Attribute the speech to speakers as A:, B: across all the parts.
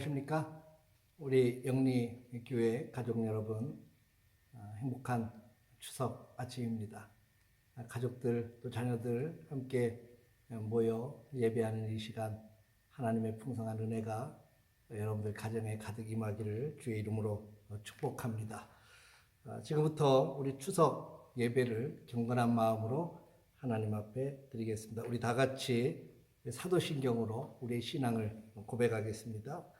A: 안녕하십니까? 우리 영리 교회 가족 여러분, 아, 행복한 추석 아침입니다. 아, 가족들 또 자녀들 함께 모여 예배하는 이 시간 하나님의 풍성한 은혜가 여러분들 가정에 가득 임하기를 주의 이름으로 축복합니다. 아, 지금부터 우리 추석 예배를 경건한 마음으로 하나님 앞에 드리겠습니다. 우리 다 같이 사도신경으로 우리의 신앙을 고백하겠습니다.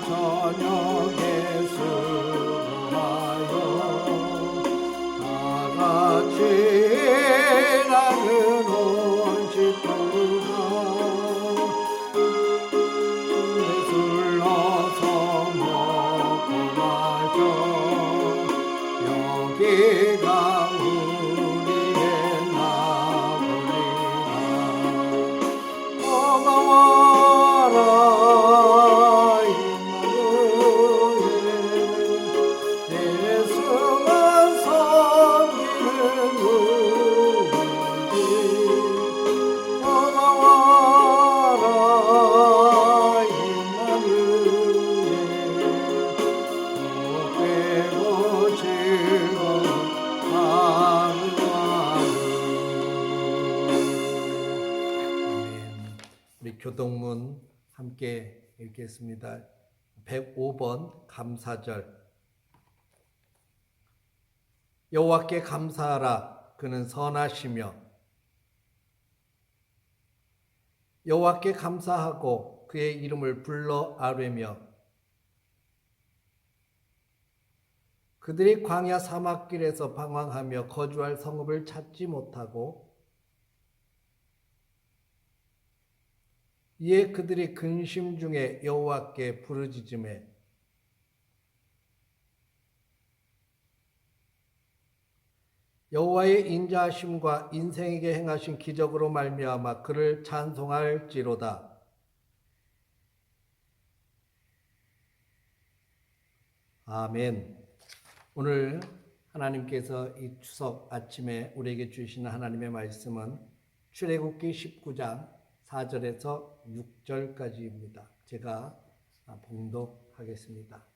A: 저녁에 105번 감사절. 여호와께 감사하라. 그는 선하시며. 여호와께 감사하고 그의 이름을 불러 아뢰며. 그들이 광야 사막길에서 방황하며 거주할 성읍을 찾지 못하고 이에 그들이 근심 중에 여호와께 부르짖음에 여호와의 인자하심과 인생에게 행하신 기적으로 말미암아 그를 찬송할지로다. 아멘. 오늘 하나님께서 이 추석 아침에 우리에게 주시는 하나님의 말씀은 출애굽기 19장 4절에서 6절까지입니다. 제가 봉독하겠습니다.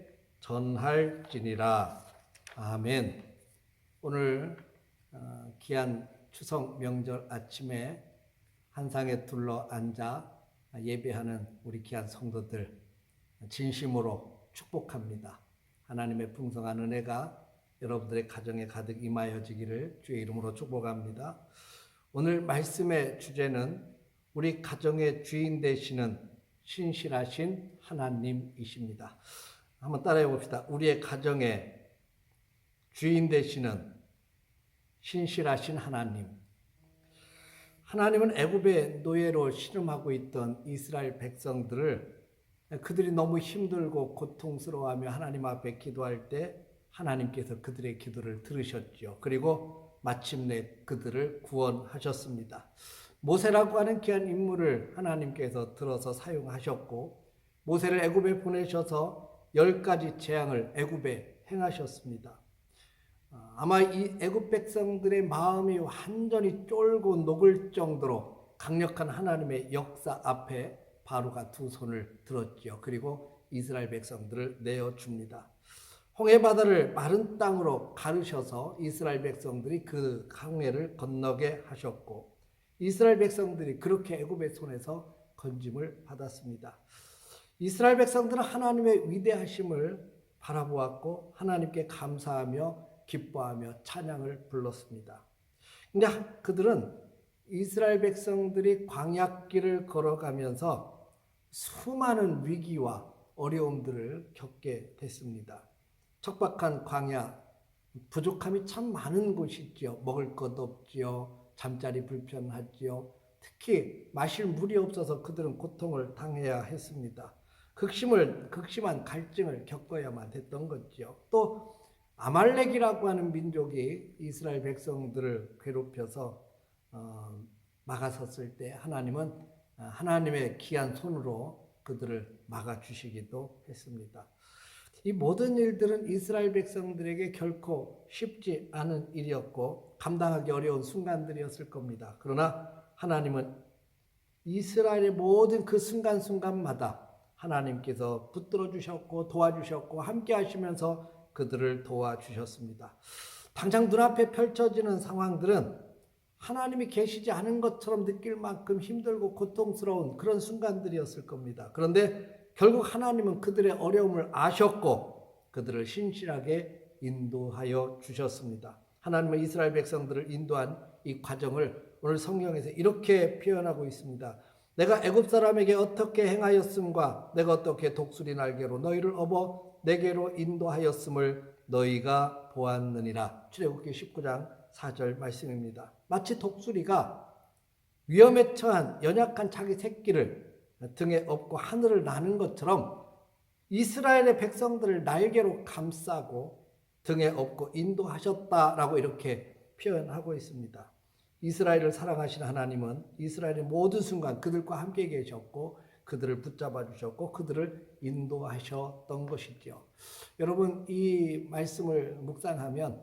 A: 전할지니라. 아멘. 오늘 어, 귀한 추석 명절 아침에 한상에 둘러 앉아 예배하는 우리 귀한 성도들 진심으로 축복합니다. 하나님의 풍성한 은혜가 여러분들의 가정에 가득 임하여지기를 주의 이름으로 축복합니다. 오늘 말씀의 주제는 우리 가정의 주인 되시는 신실하신 하나님이십니다. 한번 따라해 봅시다. 우리의 가정의 주인 되시는 신실하신 하나님. 하나님은 애굽의 노예로 신음하고 있던 이스라엘 백성들을 그들이 너무 힘들고 고통스러워하며 하나님 앞에 기도할 때 하나님께서 그들의 기도를 들으셨죠. 그리고 마침내 그들을 구원하셨습니다. 모세라고 하는 귀한 인물을 하나님께서 들어서 사용하셨고 모세를 애굽에 보내셔서 열 가지 재앙을 애굽에 행하셨습니다. 아, 아마 이 애굽 백성들의 마음이 완전히 쫄고 녹을 정도로 강력한 하나님의 역사 앞에 바로가 두 손을 들었지요. 그리고 이스라엘 백성들을 내어 줍니다. 홍해 바다를 마른 땅으로 가르셔서 이스라엘 백성들이 그 강해를 건너게 하셨고 이스라엘 백성들이 그렇게 애굽의 손에서 건짐을 받았습니다. 이스라엘 백성들은 하나님의 위대하심을 바라보았고 하나님께 감사하며 기뻐하며 찬양을 불렀습니다. 근데 그들은 이스라엘 백성들이 광약길을 걸어가면서 수많은 위기와 어려움들을 겪게 됐습니다. 척박한 광야, 부족함이 참 많은 곳이지요. 먹을 것 없지요. 잠자리 불편하지요. 특히 마실 물이 없어서 그들은 고통을 당해야 했습니다. 극심을 극심한 갈증을 겪어야만 됐던 거죠. 또 아말렉이라고 하는 민족이 이스라엘 백성들을 괴롭혀서 어, 막아섰을 때 하나님은 어, 하나님의 귀한 손으로 그들을 막아 주시기도 했습니다. 이 모든 일들은 이스라엘 백성들에게 결코 쉽지 않은 일이었고 감당하기 어려운 순간들이었을 겁니다. 그러나 하나님은 이스라엘의 모든 그 순간순간마다 하나님께서 붙들어 주셨고 도와주셨고 함께 하시면서 그들을 도와주셨습니다. 당장 눈앞에 펼쳐지는 상황들은 하나님이 계시지 않은 것처럼 느낄 만큼 힘들고 고통스러운 그런 순간들이었을 겁니다. 그런데 결국 하나님은 그들의 어려움을 아셨고 그들을 신실하게 인도하여 주셨습니다. 하나님은 이스라엘 백성들을 인도한 이 과정을 오늘 성경에서 이렇게 표현하고 있습니다. 내가 애굽 사람에게 어떻게 행하였음과 내가 어떻게 독수리 날개로 너희를 업어 내게로 인도하였음을 너희가 보았느니라. 출애굽기 19장 4절 말씀입니다. 마치 독수리가 위험에 처한 연약한 자기 새끼를 등에 업고 하늘을 나는 것처럼 이스라엘의 백성들을 날개로 감싸고 등에 업고 인도하셨다라고 이렇게 표현하고 있습니다. 이스라엘을 사랑하신 하나님은 이스라엘의 모든 순간 그들과 함께 계셨고 그들을 붙잡아 주셨고 그들을 인도하셨던 것이죠. 여러분 이 말씀을 묵상하면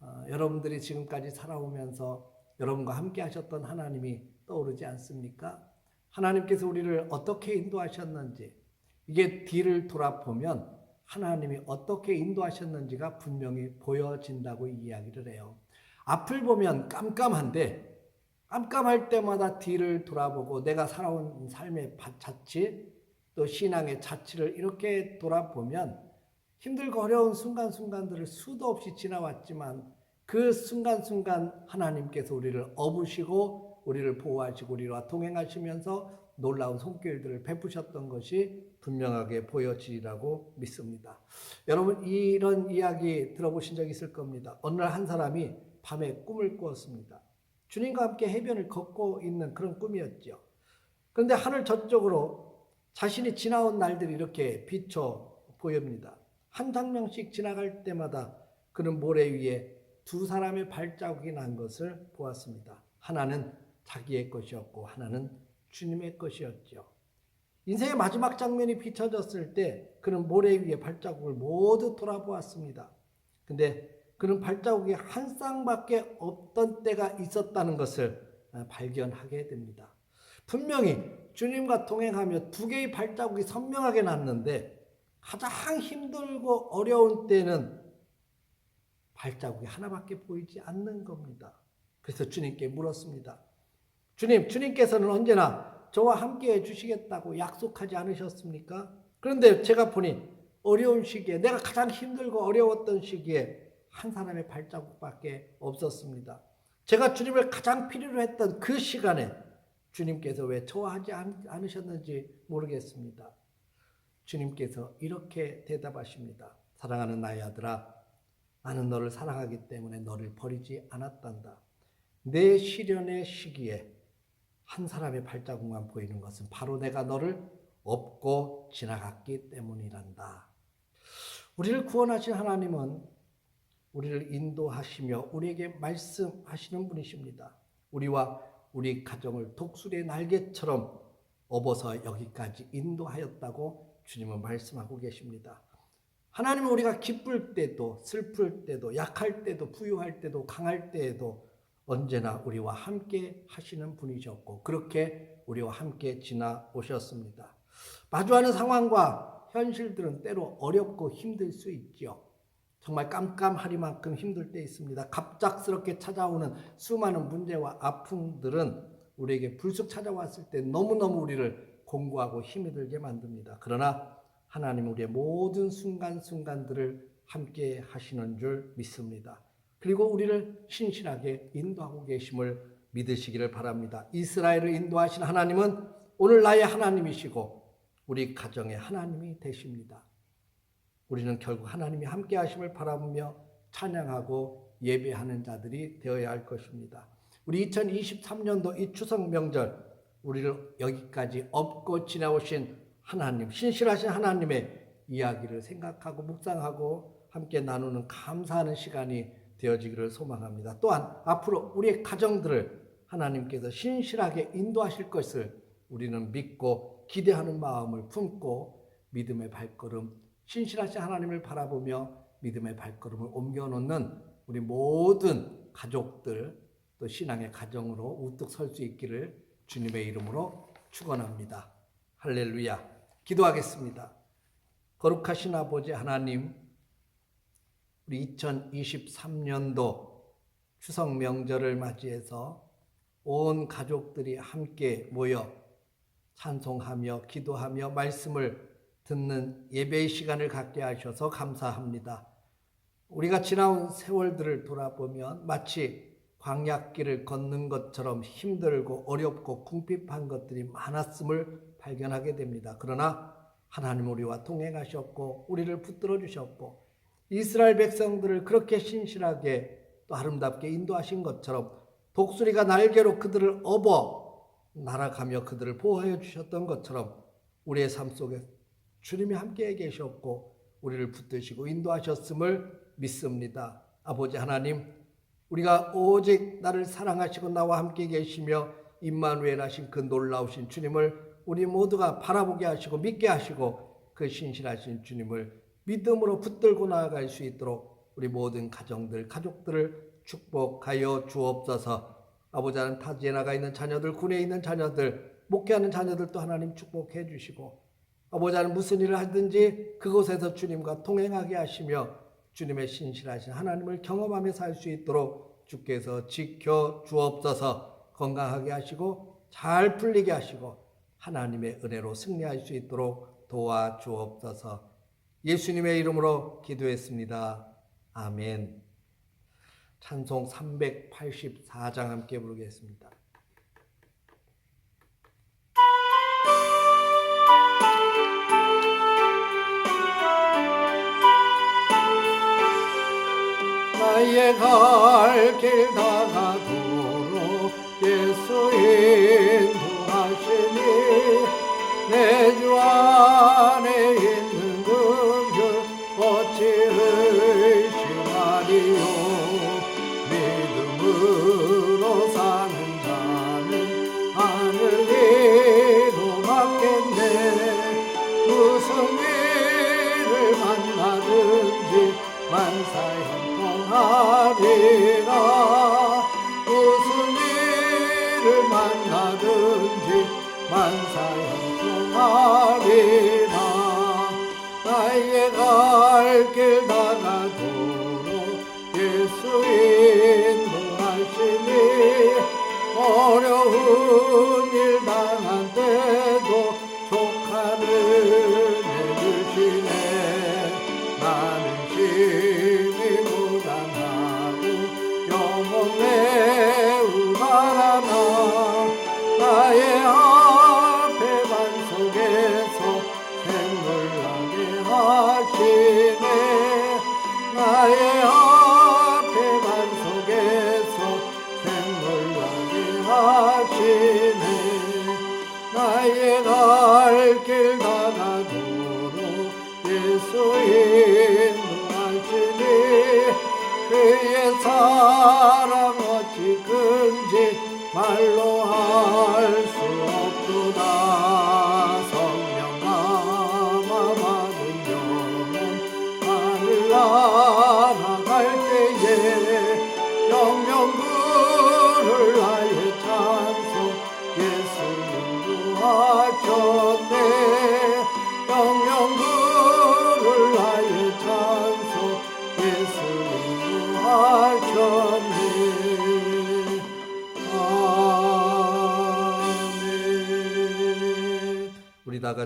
A: 어, 여러분들이 지금까지 살아오면서 여러분과 함께 하셨던 하나님이 떠오르지 않습니까? 하나님께서 우리를 어떻게 인도하셨는지 이게 뒤를 돌아보면 하나님이 어떻게 인도하셨는지가 분명히 보여진다고 이야기를 해요. 앞을 보면 깜깜한데 깜깜할 때마다 뒤를 돌아보고 내가 살아온 삶의 자치 또 신앙의 자취를 이렇게 돌아보면 힘들고 어려운 순간순간들을 수도 없이 지나왔지만 그 순간순간 하나님께서 우리를 업으시고 우리를 보호하시고 우리와 동행하시면서 놀라운 손길들을 베푸셨던 것이 분명하게 보여지리라고 믿습니다. 여러분 이런 이야기 들어보신 적 있을 겁니다. 어느 날 한 사람이 밤에 꿈을 꾸었습니다. 주님과 함께 해변을 걷고 있는 그런 꿈이었죠. 그런데 하늘 저쪽으로 자신이 지나온 날들이 이렇게 비춰 보입니다. 한 장면씩 지나갈 때마다 그는 모래 위에 두 사람의 발자국이 난 것을 보았습니다. 하나는 자기의 것이었고 하나는 주님의 것이었죠. 인생의 마지막 장면이 비춰졌을 때 그는 모래 위에 발자국을 모두 돌아보았습니다. 근데 그는 발자국이 한 쌍밖에 없던 때가 있었다는 것을 발견하게 됩니다. 분명히 주님과 동행하며 두 개의 발자국이 선명하게 났는데 가장 힘들고 어려운 때는 발자국이 하나밖에 보이지 않는 겁니다. 그래서 주님께 물었습니다. 주님, 주님께서는 언제나 저와 함께 해 주시겠다고 약속하지 않으셨습니까? 그런데 제가 보니 어려운 시기에 내가 가장 힘들고 어려웠던 시기에 한 사람의 발자국밖에 없었습니다. 제가 주님을 가장 필요로 했던 그 시간에 주님께서 왜 저와 하지 않으셨는지 모르겠습니다. 주님께서 이렇게 대답하십니다. 사랑하는 나의 아들아, 나는 너를 사랑하기 때문에 너를 버리지 않았단다. 내 시련의 시기에 한 사람의 발자국만 보이는 것은 바로 내가 너를 업고 지나갔기 때문이란다. 우리를 구원하신 하나님은 우리를 인도하시며 우리에게 말씀하시는 분이십니다. 우리와 우리 가정을 독수리의 날개처럼 업어서 여기까지 인도하였다고 주님은 말씀하고 계십니다. 하나님은 우리가 기쁠 때도 슬플 때도 약할 때도 부유할 때도 강할 때에도 언제나 우리와 함께 하시는 분이셨고 그렇게 우리와 함께 지나오셨습니다. 마주하는 상황과 현실들은 때로 어렵고 힘들 수 있죠. 정말 깜깜하리만큼 힘들 때 있습니다. 갑작스럽게 찾아오는 수많은 문제와 아픔들은 우리에게 불쑥 찾아왔을 때 너무너무 우리를 공고하고 힘이 들게 만듭니다. 그러나 하나님 우리의 모든 순간순간들을 함께 하시는 줄 믿습니다. 그리고 우리를 신실하게 인도하고 계심을 믿으시기를 바랍니다. 이스라엘을 인도하신 하나님은 오늘 나의 하나님이시고 우리 가정의 하나님이 되십니다. 우리는 결국 하나님이 함께 하심을 바라보며 찬양하고 예배하는 자들이 되어야 할 것입니다. 우리 2023년도 이 추석 명절 우리를 여기까지 업고 지나오신 하나님, 신실하신 하나님의 이야기를 생각하고 묵상하고 함께 나누는 감사하는 시간이 되어지기를 소망합니다. 또한 앞으로 우리의 가정들을 하나님께서 신실하게 인도하실 것을 우리는 믿고 기대하는 마음을 품고 믿음의 발걸음, 신실하신 하나님을 바라보며 믿음의 발걸음을 옮겨놓는 우리 모든 가족들 또 신앙의 가정으로 우뚝 설 수 있기를 주님의 이름으로 축원합니다. 할렐루야. 기도하겠습니다. 거룩하신 아버지 하나님 우리 2023년도 추석 명절을 맞이해서 온 가족들이 함께 모여 찬송하며 기도하며 말씀을 듣는 예배의 시간을 갖게 하셔서 감사합니다. 우리가 지나온 세월들을 돌아보면 마치 광약길을 걷는 것처럼 힘들고 어렵고 궁핍한 것들이 많았음을 발견하게 됩니다. 그러나 하나님 우리와 동행하셨고 우리를 붙들어 주셨고 이스라엘 백성들을 그렇게 신실하게 또 아름답게 인도하신 것처럼 독수리가 날개로 그들을 업어 날아가며 그들을 보호해 주셨던 것처럼 우리의 삶 속에 주님이 함께 계셨고 우리를 붙드시고 인도하셨음을 믿습니다. 아버지 하나님, 우리가 오직 나를 사랑하시고 나와 함께 계시며 임마누엘 하신 그 놀라우신 주님을 우리 모두가 바라보게 하시고 믿게 하시고 그 신실하신 주님을 믿음으로 붙들고 나아갈 수 있도록 우리 모든 가정들, 가족들을 축복하여 주옵소서. 아버지 하나님 타지에 나가 있는 자녀들, 군에 있는 자녀들, 목회하는 자녀들도 하나님 축복해 주시고 아버지 하나님 무슨 일을 하든지 그곳에서 주님과 동행하게 하시며 주님의 신실하신 하나님을 경험하며 살 수 있도록 주께서 지켜 주옵소서 건강하게 하시고 잘 풀리게 하시고 하나님의 은혜로 승리할 수 있도록 도와 주옵소서. 예수님의 이름으로 기도했습니다. 아멘. 찬송 384장 함께 부르겠습니다. 나의 갈 길 다가도록 예수 인도하시니 내주 안 예수 인도하시니 어려운 일 당한 때 하시네 나의 갈길 다가도록 예수 인도하시니 그의 사랑 어찌 큰지 말로 할 수 없도다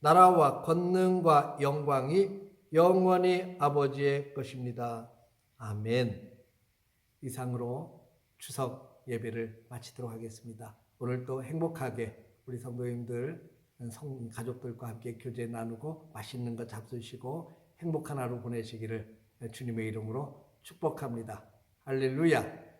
A: 나라와 권능과 영광이 영원히 아버지의 것입니다. 아멘. 이상으로 추석 예배를 마치도록 하겠습니다. 오늘도 행복하게 우리 성도님들, 성 가족들과 함께 교제 나누고 맛있는 거 잡수시고 행복한 하루 보내시기를 주님의 이름으로 축복합니다. 할렐루야.